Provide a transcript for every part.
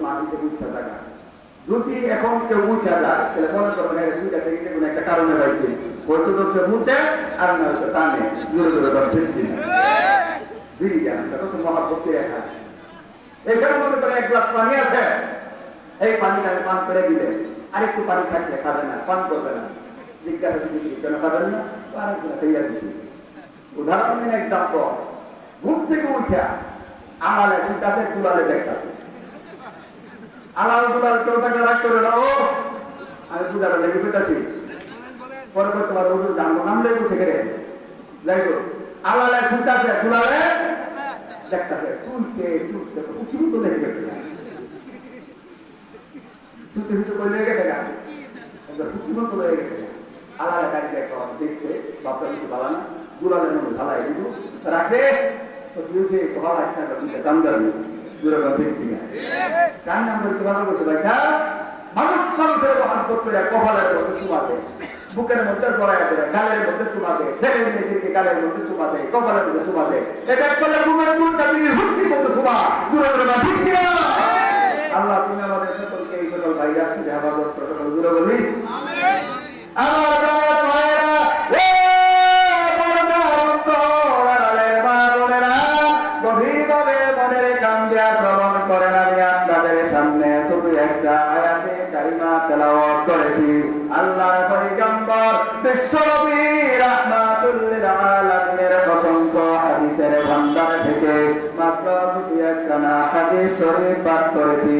মাটিতে উঠতে থাকা। যদি এখন কেউ উঠা যায়, তাহলে মনে করবেন এর দুইটা থেকে একটা কারণে পাইছে। হয়তো আর না হয়তো টানে জোরে জোরে ঠিক মনে উদাহরণ একদম ঘুম থেকে উঠা আমালে দুলালে দেখতেছে। আলাল দুলাল কেউ তাকে রাগ করে না আমি বুঝাটা লেগে পেতেছি পরে পরে তোমার ওদের জানব নামলে উঠে গেলে যাই হোক আলালে ফুটাছে দুলালে? দেখতেছে শুনতে শুনতে উঠি তো দেখে গেছে শুনতে শুনতে কই লেগে গেছে না উঠি লেগে গেছে আলালে ডাক দেখো দেখছে বাপটা কিছু ভালো দুলালে মনে ভালাই দিব। রাখবে তো কি হয়েছে ভালো তুমি দাম দেবেন কান? নাম বলতে ভালো করতে পারছি মানুষ মানুষের মহাব্বত করে কপালের মধ্যে চুমাতে বুকের মধ্যে জড়ায় করে গালের মধ্যে চুমাতে ছেলে মেয়েদেরকে গালের মধ্যে চুমাতে কপালের মধ্যে এটা চুমা। ঠিক কিনা? আল্লাহ তুমি আমাদের সকলকে এই সকল ভাইরাস থেকে হেফাজত প্রটোকল দূরে বলি। হাদিসের ভান্ডার থেকে মাত্র দুটি একখানা হাদিস পাঠ করেছি।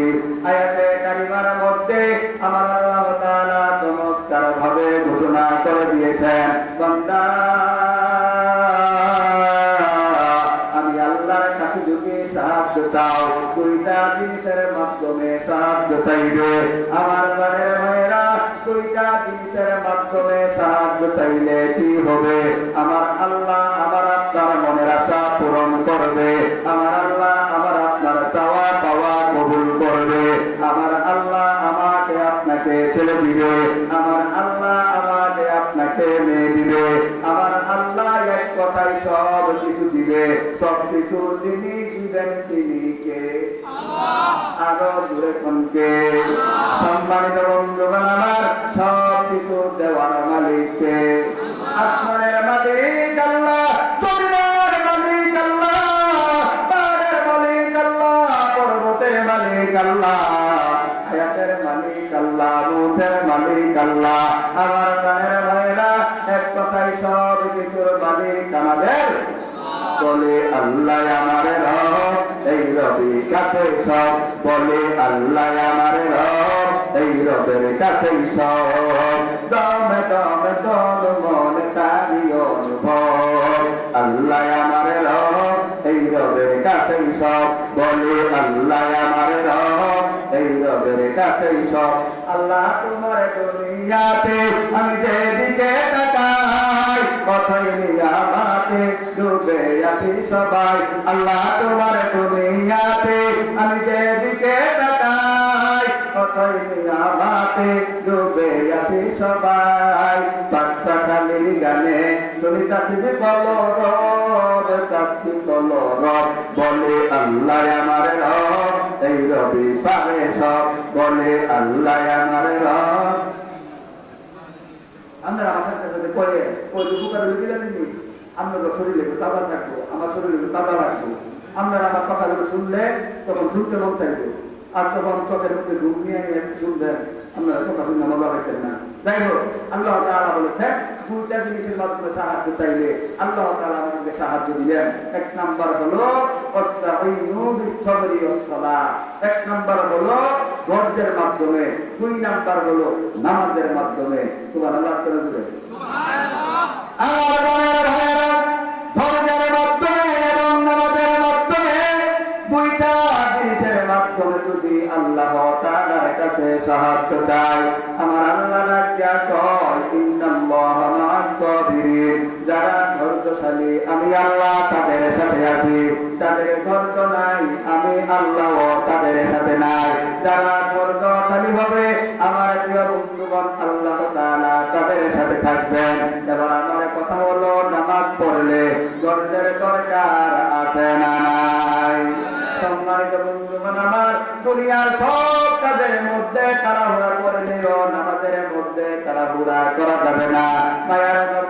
আয়াতে কারিমার মধ্যে আমার আল্লাহ তাআলা চমৎকার ভাবে ঘোষণা করে দিয়েছেন আমি আল্লাহর কাছে যদি সাহায্য চাও, দুইটা জিনিসের মাধ্যমে সাহায্য চাইবে। আমার দুইটা জিনিসের মাধ্যমে সাহায্য চাইলে কি হবে? আমার আল্লাহ আমার আপনার মনের আশা পূরণ করবে। আমার আল্লাহ আমার আপনার চাওয়া পাওয়া কবুল করবে। আমার আল্লাহ আমাকে আপনাকে দিবে। আমার আল্লাহ আমাকে আপনাকে মেয়ে দিবে। আমার আল্লাহ এক কথায় সব কিছু দিবে। সব কিছু যিনি দিবেন তিনি কে? আরও দূরে কোনকে সম্মানিত বন্ধুগণ, আমার দেওয়ার মালিককে। আসমানের মালিক আল্লাহ জমিনের মালিক আল্লাহ, পাহাড়ের মালিক আল্লাহ, পর্বতের মালিক আল্লাহ, হায়াতের মালিক আল্লাহ রূপের মালিক আল্লাহ। আমার প্রাণের ভাইরা, এক কথায় মালিক রবি কাছে সব। বলে আল্লাহ আমার রব এই রবের কাছে সব দমে দমে দম মনে তারি আল্লাহ আমার এই রবের কাছে সব বলে, আল্লাহ আমার এই রবের সব আল্লাহ তোমার দুনিয়াতে আমি যেদিকে তাকাই কথাই নিয়ামাতে ডুবে আছি সবাই। আল্লাহ তোমার দুনিয়াতে আমি যেদিকে তাকাই কথাই নিয়ামাতে ডুবে আছি সবাই। পাট্টা খালির গানে শুনিতাছি বল রব তাসবি বল আল্লাহ আমার এই রবি পারে সব। বলে আল্লাহ আমার আমরা আমার সাথে শরীরে তাজা আমার শরীরে আপনারা আমার কথাগুলো শুনলে তখন শুনতে মন চাইবে। আর চোখের মধ্যে নিয়ে আপনারা না। যাই হোক আল্লাহ তাআলা বলেছেন দুইটা জিনিসের মাধ্যমে সাহায্য চাইলে আল্লাহ আমাদেরকে সাহায্য দিলেন এক নাম্বার হলো এক নাম্বার হলো ধৈর্যের মাধ্যমে। দুই নাম্বার হলো নামাজের মাধ্যমে। সুবহানাল্লাহ করে দিলেন জিনিসের মাধ্যমে যদি আল্লাহ তাআলার কাছে সাহায্য চাই আমার আল্লাহ রাজ্ঞা কয়, ইন্নাল্লাহা মা'আস সাবিরিন। যারা ধৈর্যশালী, আমি আল্লাহ তাদের সাথে আছি। যাদের ধৈর্য নাই, আমি আল্লাহ তাদের সাথে নাই। যারা ধৈর্যশালী হবে, আমার প্রিয় বন্ধুগণ, আল্লাহ তাআলা তাদের সাথে থাকবেন। এবার আমার কথা হলো, নামাজ পড়লে ধৈর্যের দরকার। বন্ধুগণ আমার দুনিয়ার সব কাজের মধ্যে তাড়াহুড়া করলেও নামাজের মধ্যে করা যাবে না।